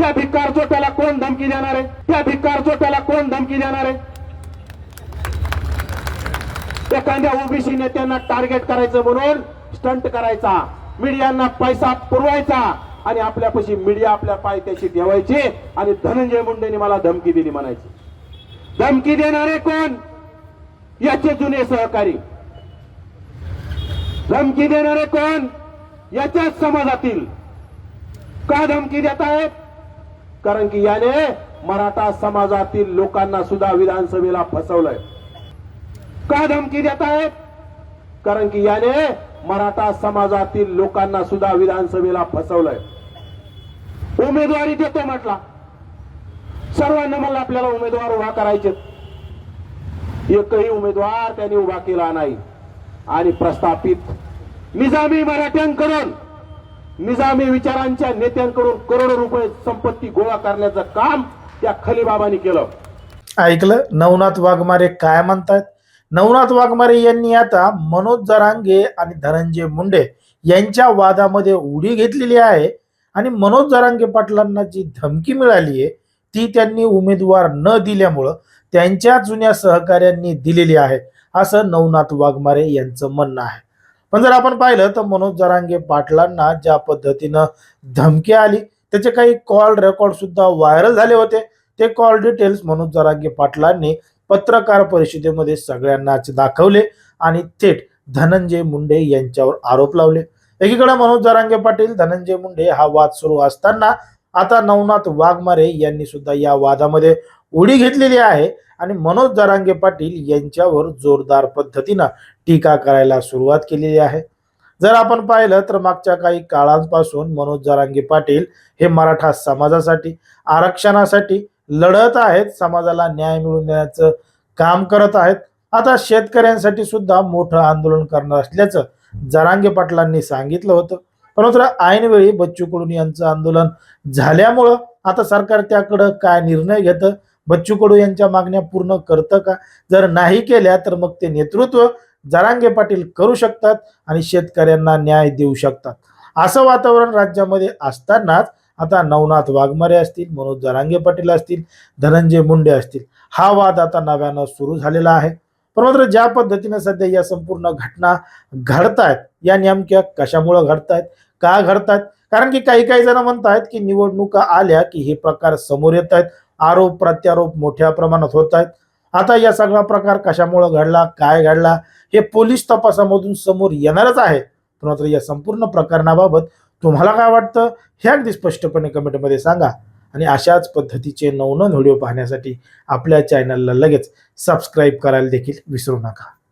त्या भिकार चोट्याला कोण धमकी देणार आहे? त्या भिकार चोट्याला कोण धमकी देणार आहे? एखाद्या ओबीसी नेत्यांना टार्गेट करायचं म्हणून स्टंट करायचा. मीडियांना पैसा पुरवायचा आणि आपल्यापाशी मीडिया आपल्या पायथ्याशी ठेवायची आणि धनंजय मुंडेने मला धमकी दिली म्हणायची. धमकी देणारे कोण? याचे जुने सहकारी. धमकी देणारे कोण? याच्याच समाजातील. का धमकी देत आहेत कारण की याने मराठा समाजातील लोकांना सुद्धा विधानसभेला फसवलंय. का धमकी देत आहेत कारण की याने मराठा समाजातील लोकांना सुद्धा विधानसभेला फसवलंय. उमेदवारी देतो म्हटला. सर्वांना मला आपल्याला उमेदवार उभा करायचे एकही उमेदवार त्यांनी उभा केला नाही. आणि प्रस्थापित निजामी मराठ्यांकडून निजामी विचारांच्या नेत्यांकडून करोडो रुपये संपत्ती गोळा करण्याचं काम त्या खलीबाबांनी केलं. ऐकलं? नवनाथ वाघमारे काय म्हणतायत? नवनाथ वाघमारे यांनी आता मनोज जरांगे आणि धनंजय मुंडे यांच्या वादामध्ये उडी घेतलेली आहे आणि मनोज जरांगे पाटलांना जी धमकी मिळाली आहे ती त्यांनी उमेदवार न दिल्यामुळं त्यांच्या जुन्या सहकाऱ्यांनी दिलेली आहे असं नवनाथ वाघमारे यांचं म्हणणं आहे. पण जर आपण पाहिलं तर मनोज जरांगे पाटलांना ज्या पद्धतीनं धमकी आली त्याचे काही कॉल रेकॉर्ड सुद्धा व्हायरल झाले होते. ते कॉल डिटेल्स मनोज जरांगे पाटलांनी पत्रकार परिषदेमध्ये सगळ्यांनाच दाखवले आणि थेट धनंजय मुंडे यांच्यावर आरोप लावले. एकीकडे मनोज जरांगे पाटील धनंजय मुंडे हा वाद सुरू असताना आता नवनाथ वाघमारे यांनी सुद्धा या वादामध्ये उडी घेतलेली आहे. आणि मनोज जरांगे पाटील यांच्यावर जोरदार पद्धतीनं टीका करायला सुरुवात केलेली आहे. जर आपण पाहिलं तर मागच्या काही काळांपासून मनोज जरांगे पाटील हे मराठा समाजासाठी आरक्षणासाठी लढत आहेत. समाजाला न्याय मिळवून देण्याचं काम करत आहेत. आता शेतकऱ्यांसाठी सुद्धा मोठं आंदोलन करणार असल्याचं जरांगे पाटलांनी सांगितलं होतं. मात्र ऐनवेळी बच्चू कडू यांचं आंदोलन झाल्यामुळं आता सरकार त्याकडं काय निर्णय घेतं? बच्चू कडू यांच्या मागण्या पूर्ण करतं का? जर नाही केल्या तर मग ते नेतृत्व जरांगे पाटील करू शकतात आणि शेतकऱ्यांना न्याय देऊ शकतात. असं वातावरण राज्यामध्ये असतानाच आता नवनाथ वाघमारे असतील मनोज जरांगे पाटील असतील धनंजय मुंडे असतील. हा वाद आता नव्यानं सुरू झालेला आहे. पण मात्र ज्या पद्धतीने सध्या या संपूर्ण घटना घडतायत या नेमक्या कशामुळे घडतायत? का घडतात कारण की काही काही जण म्हणतात की निवडणुका आल्या की हे प्रकार समोर येत आहेत आरोप प्रत्यारोप मोठ्या प्रमाणात होत आहेत आता या सगळा प्रकार कशामुळे घडला? काय घडला? हे पोलीस तपासामधून समोर येणारच आहे. पण मात्र या संपूर्ण प्रकरणाबाबत तुम्हाला काय वाटतं? हे अगदी स्पष्टपणे कमेंटमध्ये सांगा. आणि अशाच पद्धतीचे नवनवन व्हिडिओ पाहण्यासाठी आपल्या चॅनलला लगेच सबस्क्राईब करायला देखील विसरू नका.